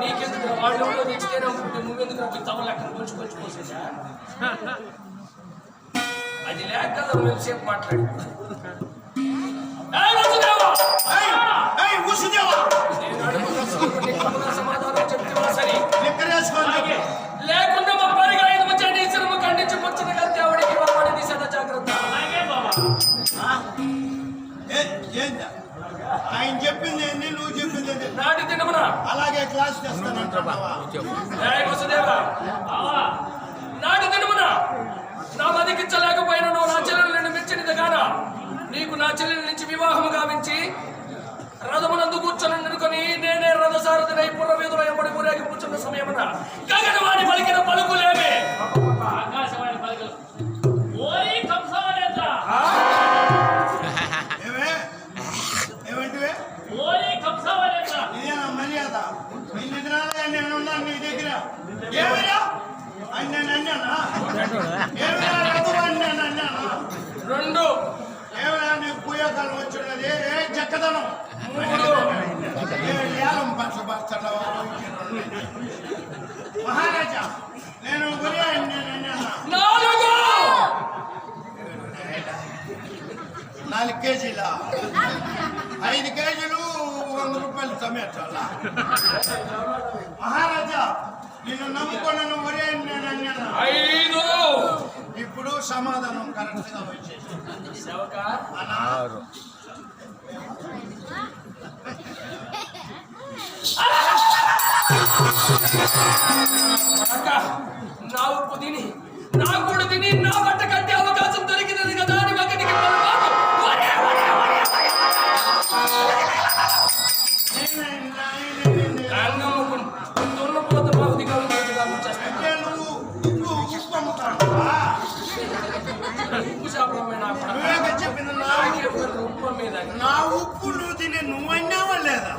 నీకెందుకు వాళ్ళు ఎవరో తెచ్చితేనే అనుకుంటే నువ్వెందుకు మీ తమ లెక్కన గుంచుకొచ్చుకోసా అది లేక మేము సేపు మాట్లాడుకుంటాం కాసు తెస్తానంటావా నాటి దినమున నా మదికించలేకపోయిన నా చెల్లెలను మెచ్చినది కాదా? నీకు నా చెల్లెల నుంచి వివాహము గావించి రథమునందు కూర్చొని అనుకుని నేనే రథసారథినై పుర్రవీధుల ఎంబడి ఊరేగి కూర్చున్న సమయమున గగన వాడి పలికిన పలుకులేమే. ನಾವು ಕುದೀನಿ ನಾವು ಕೊಡ್ತೀನಿ ನಾವು ಬಟ್ಟೆ ಕಟ್ಟಿ ಅವ నా ఉప్పు నువ్వు తినే నువ్వు అన్నావా లేదా?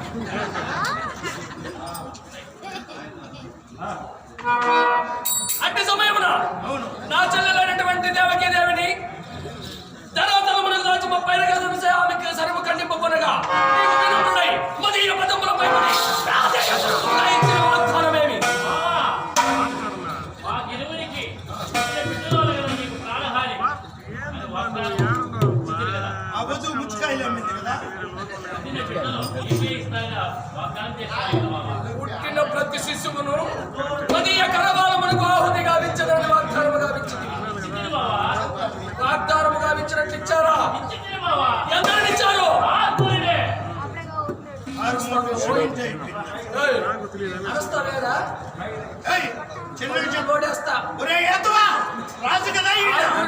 అట్టి సమయమున నా చెల్లెలైనటువంటి దేవకి దేవిని ధనోతలమునకు దాచి ముప్పై రకాల ఆమెకి సరువు ఖండింపకొనగా పుట్టిన ప్రతి శిశువును పది ఎకరాల మనకు ఆహుతి గావించదని వాగ్దానం గావించింది. వాగ్దానం గావించినట్లు ఇచ్చారా? ఎందరని ఇచ్చారు?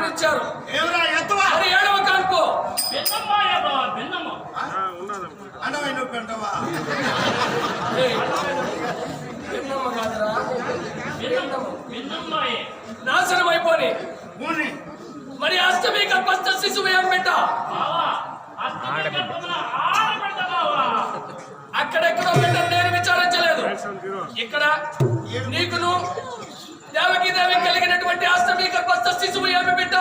ఇచ్చారు. పెట్టవా నాశనం అయిపోని. మరి అష్టమి గర్భస్థ శిశువు ఏం పెట్ట? అక్కడెక్కడో పెట్ట నేను విచారించలేదు. ఇక్కడ నీకు దేవకి దేవి కలిగినటువంటి అష్టమి గర్భస్థ శిశువు ఏమి బిడ్డ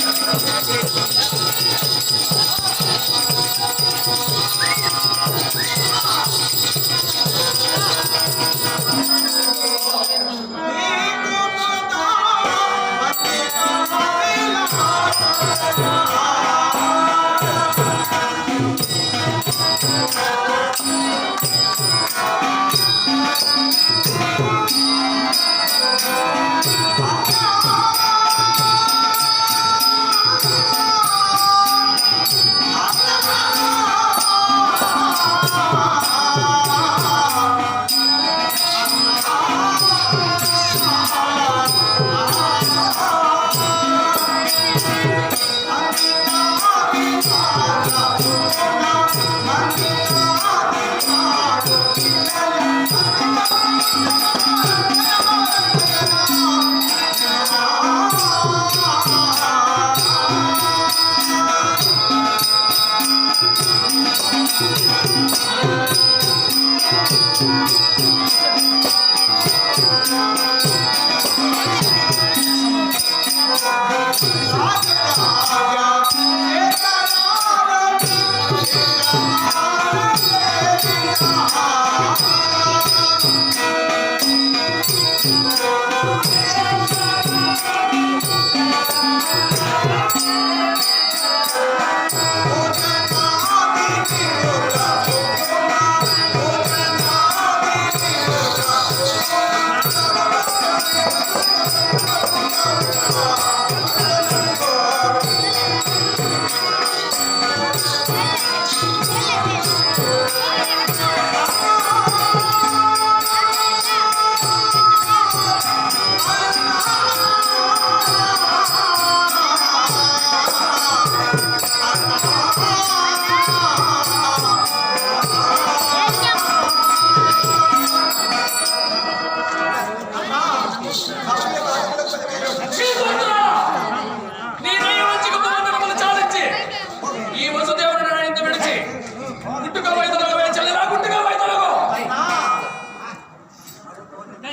I'm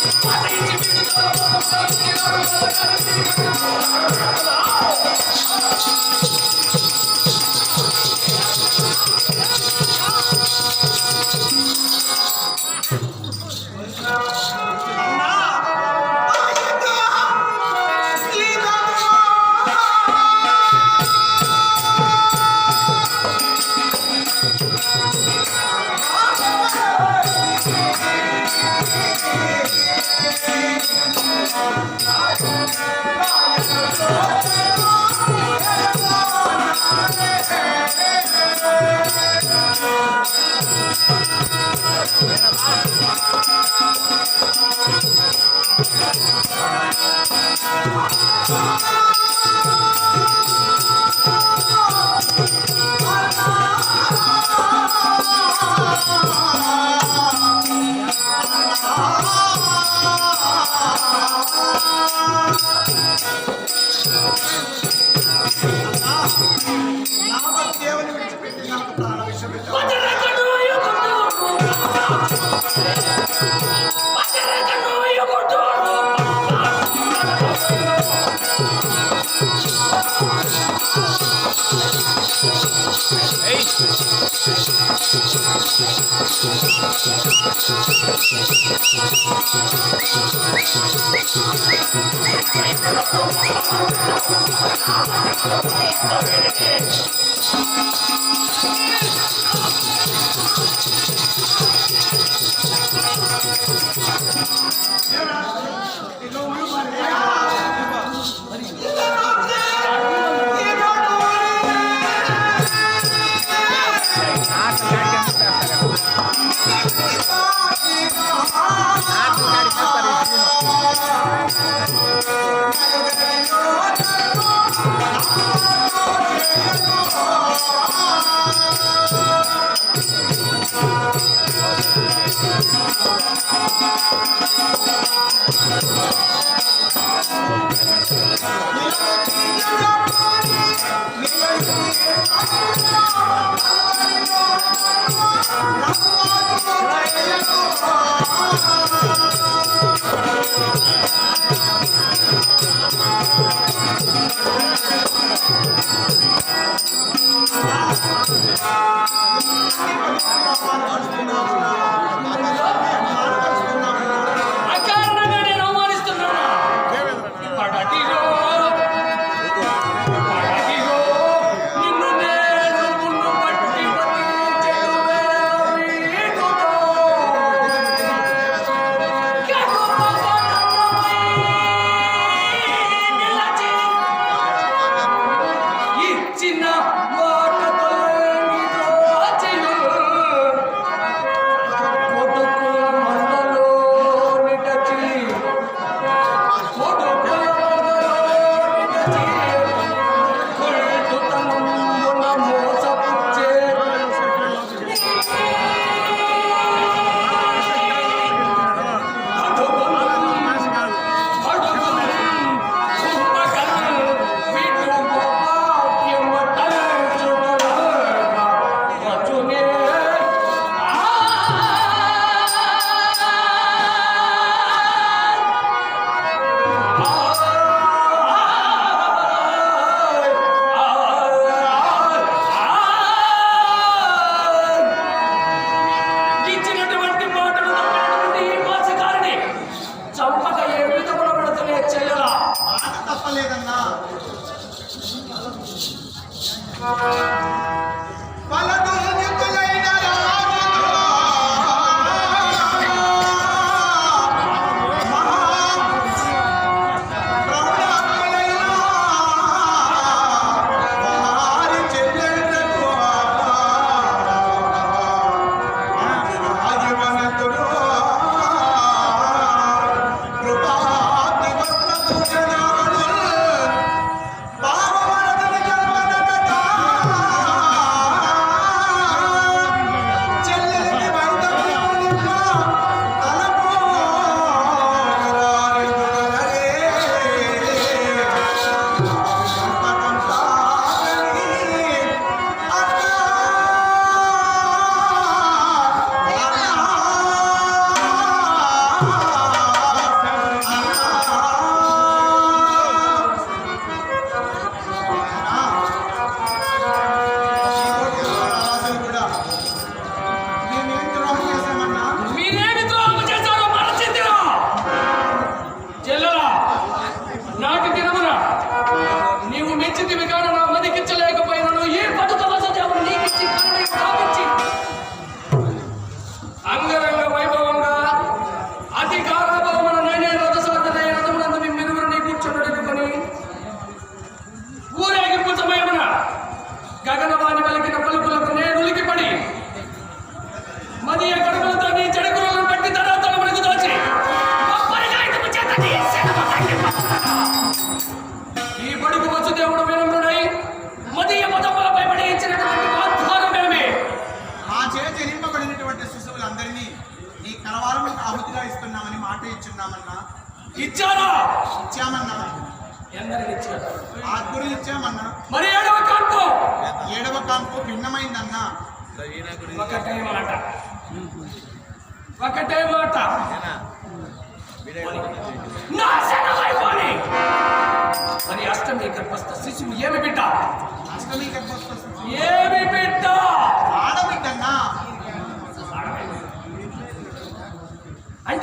నా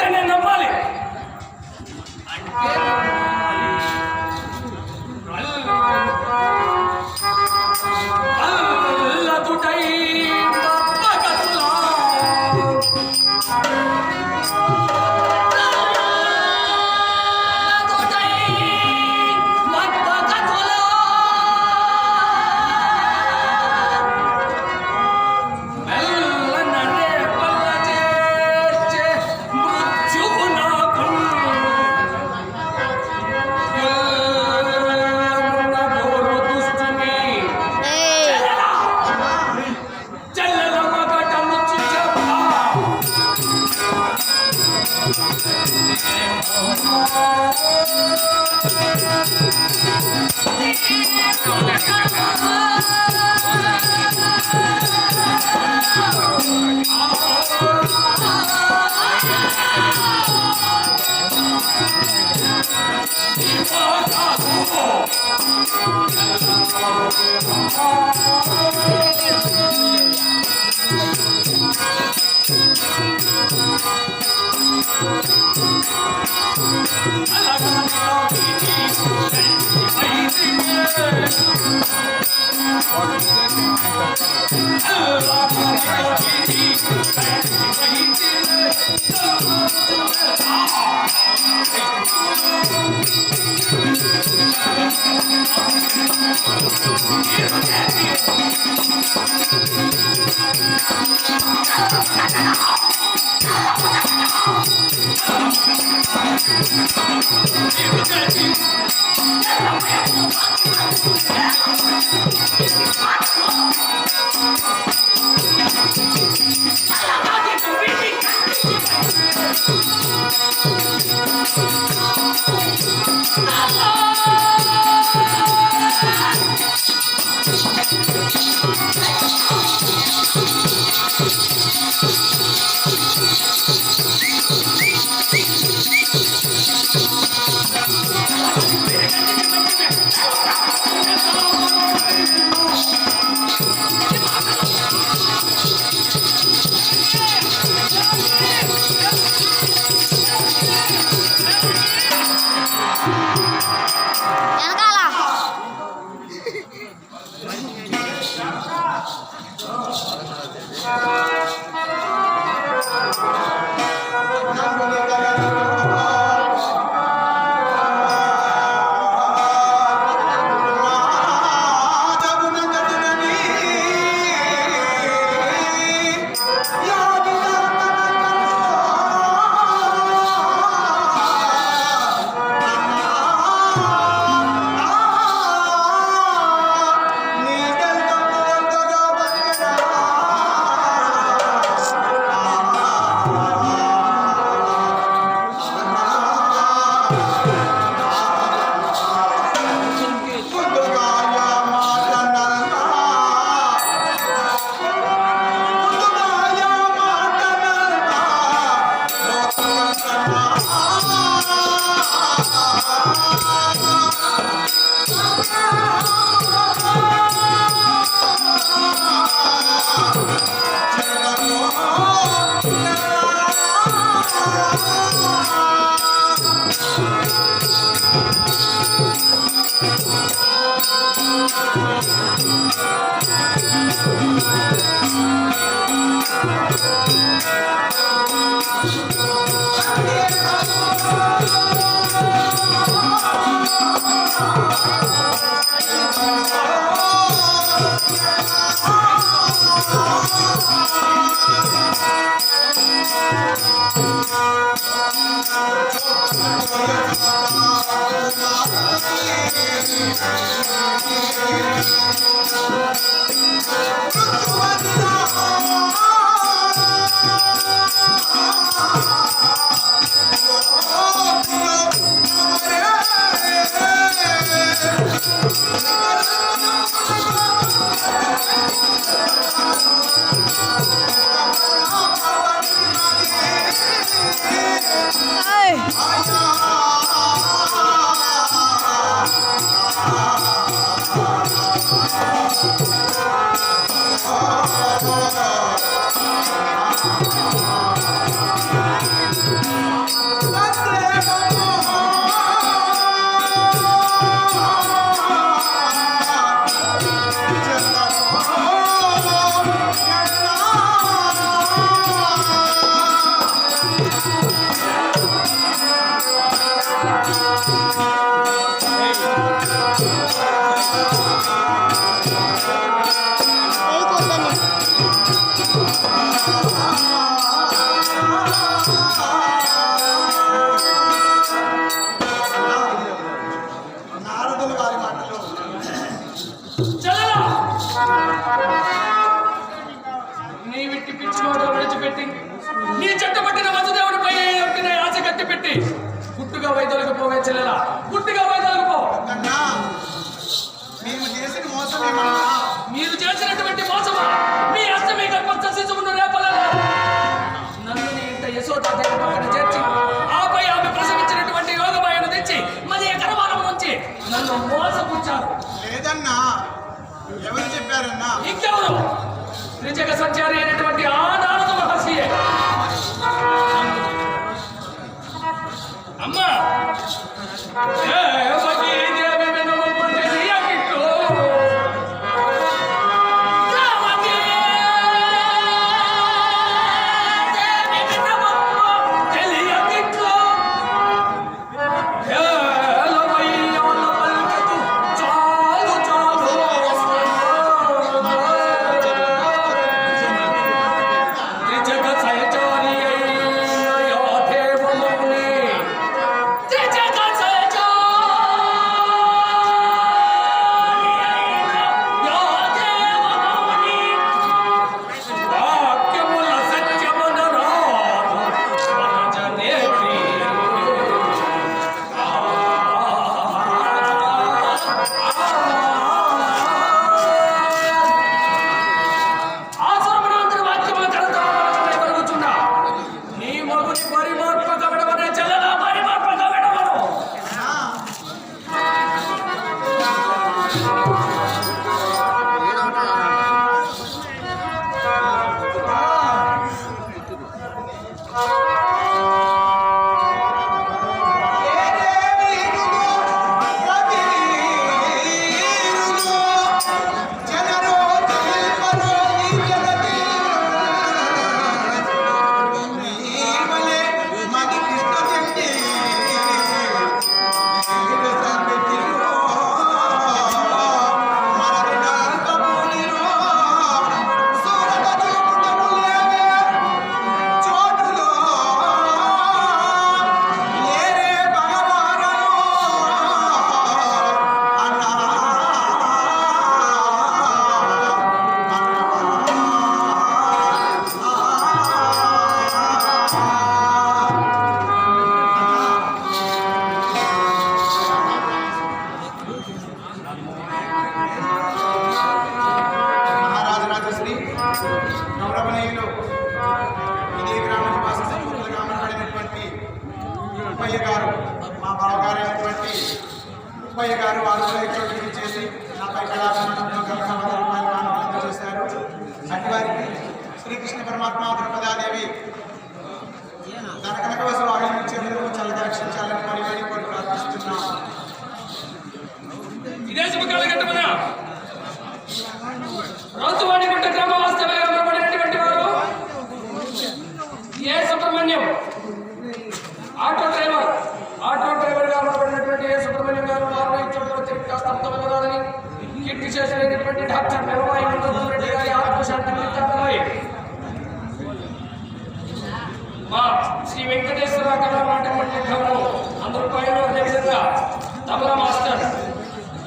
నేను నమ్మాలి. Yeah.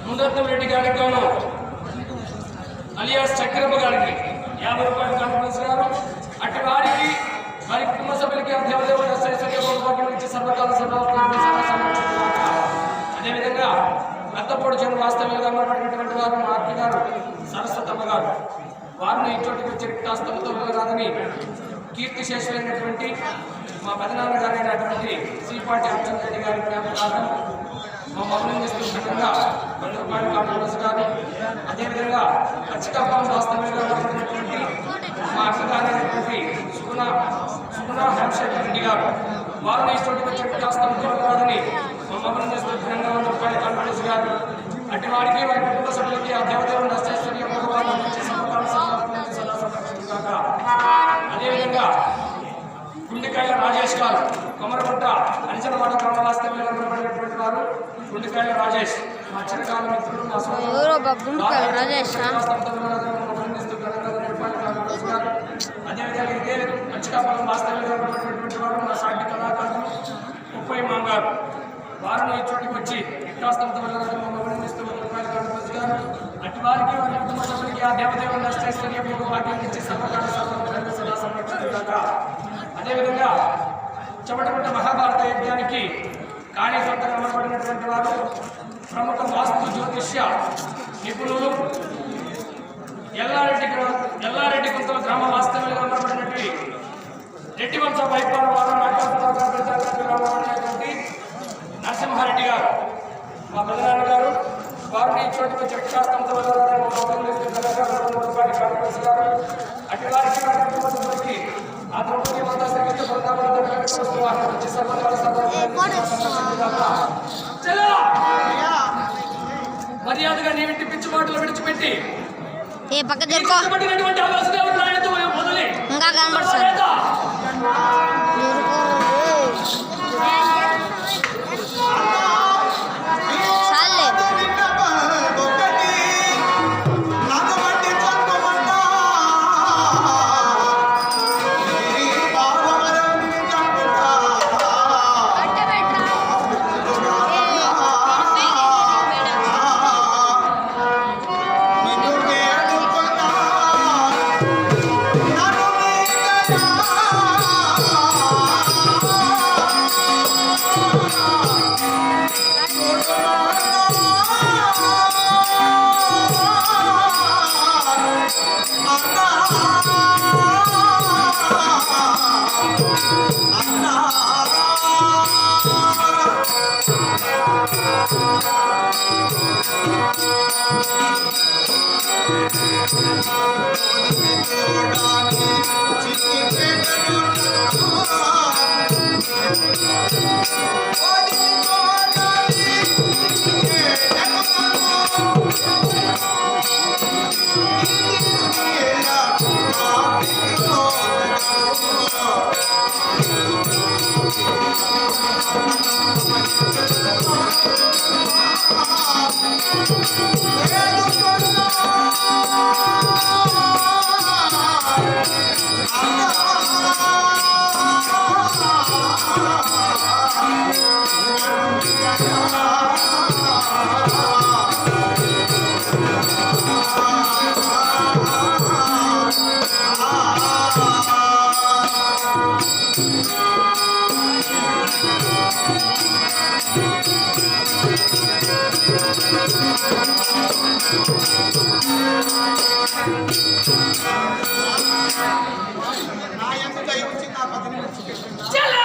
ముందత్తం రెడ్డి గారికి గాను అలియాస్ చక్రమ్మ గారికి యాభై రూపాయలు కాన్ఫరెన్స్ గారు అటు వారికి వారి కుటుంబ సభ్యులకి ఆ దేవదేవుడు ఐశ్వర్యం ఇచ్చి సర్వకాల సర్వాత్మ అదేవిధంగా రక్తపోటు చెంది వాస్తవ్యంగా ఉన్నటువంటి వారు మా అక్క గారు సరస్వతమ్మ గారు. వారిని ఇచ్చోటికి వచ్చి రిక్తాస్తంతో వెళ్ళరాదని కీర్తి శేషులైనటువంటి మా పెదనాన్న గారైనటువంటి శ్రీపాటి అర్జున్ రెడ్డి గారి జ్ఞాపకార్థం మా మమ్మల్ని ఘనంగా వంద కామరాజు గారు అదేవిధంగా అచ్చికప్పం వాస్తవంగా ఉన్నటువంటి మా అక్కగారైనటువంటి సుగుణ సుగుణ హంశేఖర్ రెడ్డి గారు వారిని ఇష్టపడి వచ్చి రిక్తాస్తంతో వెళ్ళరాదని మా మమ్మల్ని ఘనంగా వంద కామరాజు గారు అటు వారికి వారి కుటుంబ సభ్యులకి ఆ దేవదేవుడు అష్టైశ్వర్య భగవాన్ నుంచి గుండెకాయల రాజేష్ గారు కొమరగుట్ట అంచనవాడ గ్రామవాస్తవ్యంలో నిలబడినటువంటి వారు గుండెకాయల రాజేష్. మా చిరకాల మిత్రుడు మా? అదేవిధంగా ఇదే వాస్తవ్యంలో వారు మా సాటి కళాకారులు ముప్పై మాంగారు. వారిని ఈ చోటికి వచ్చి అభినందిస్తూ రూపాయలు కాంగ్రెస్ గారు. అటు వారికి వారి కుటుంబ సభ్యులకి ఆ మీకు భాగ్యం ఇచ్చి సర్వకాల సర్వకాల సదా సమర్పించుగాక అదేవిధంగా చెమటగుట్ట మహాభారత యజ్ఞానికి కానీ సొంతగా వారు ప్రముఖ వాస్తు జ్యోతిష్య నిపుణులు ఎల్లారెడ్డి ఎల్లారెడ్డి గుంతల గ్రామ వాస్తవ్యులుగా అమరబడినటువంటి రెడ్డి వంశ వైపాల వారు నాగేశ్వరరావు నరసింహారెడ్డి గారు. మా పిల్లనాన్న గారు వారిని చోటు చక్షాస్తంతో అటు వారికి మర్యాదగా నీ ఇంటి పిచ్చి మాటలు విడిచిపెట్టి. ఏ పక్క జరుకో ఇంకా కనబడుతుంది పది నిమిషం